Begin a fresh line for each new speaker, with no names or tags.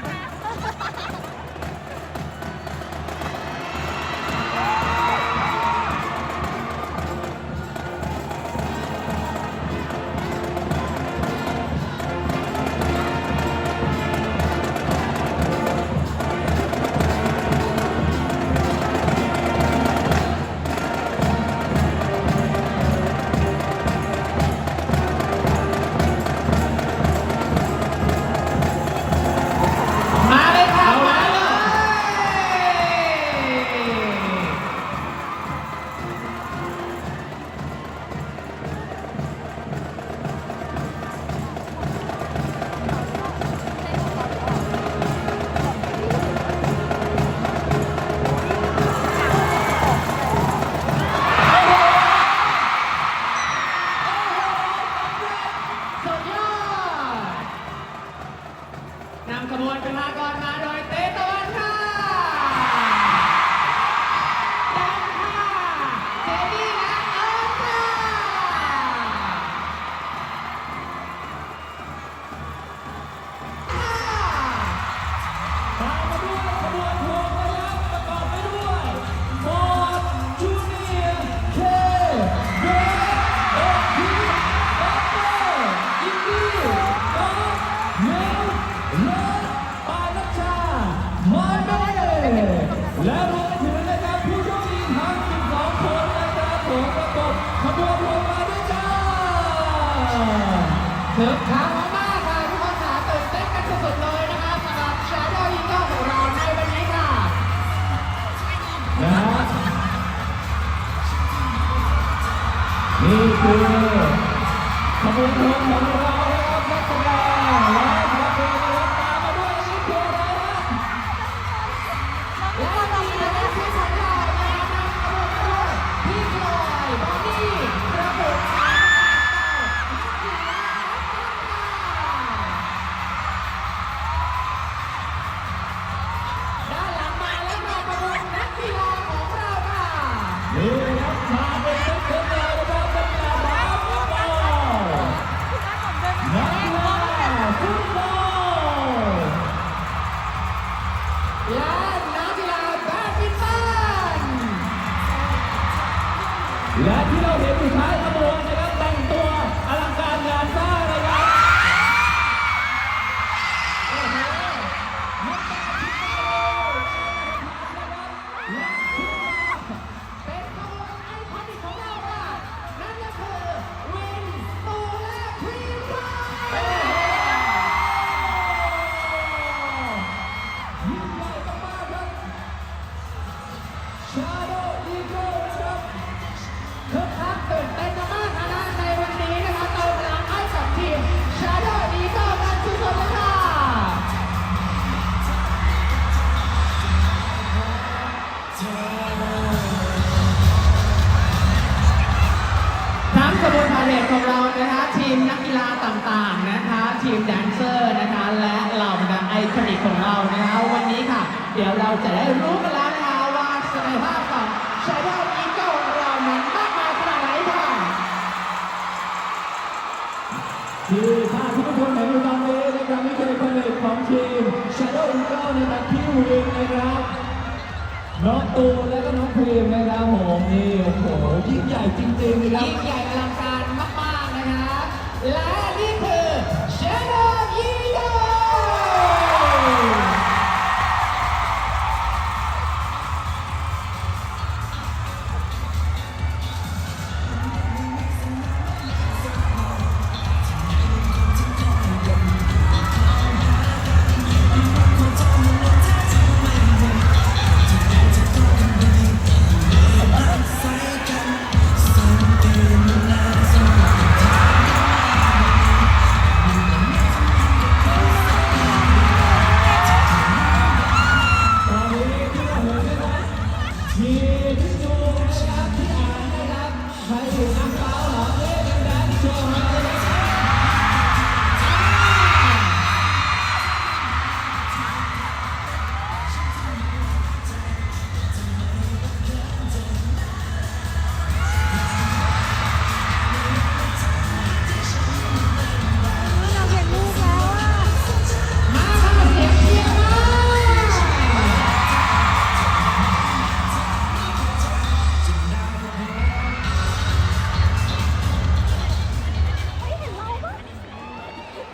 one. นำ
ข นี่คือ
ขบวนพวงข
องเรานะ
ครับนักแสดงและศิลปินรับตามมาด้วยนี่คืออะไรฮะ
และตอนนี้นะคะที่ของเรานะคะนำขบวนมาด้วยพี่ลอยบอนนี่ระบุอานักด้านหลังมาแล้วค่ะขบวนนักกีฬาของเราค่ะ
ทั้ง
ขบวนพาเหรดของเรานะคะ ทีมนักกีฬาต่างๆนะคะ ทีมแดนเซอร์นะคะ และเหล่าบรรดาไอคอนิกของเรานะคะวันนี้ค่ะ เดี๋ยวเราจะได้รู้กันแล้วนะคะว่าศักยภาพของ Shadow Eagle ของเรานั้นมากมายขนาดไหนค่ะ
ที่ภาที่ทุกคนเห็นอยู่ตอนนี้นะครับนี่คือคนเอกของทีม Shadow Eagle นะครับพี่วินนะครับ น้องตูนและก็น้องพรีมนะครับผมนี่โอ้โหยิ่งใหญ่จริงๆนะครับ
ยิ่งใหญ่อลังการมากๆนะคะและนี่คือ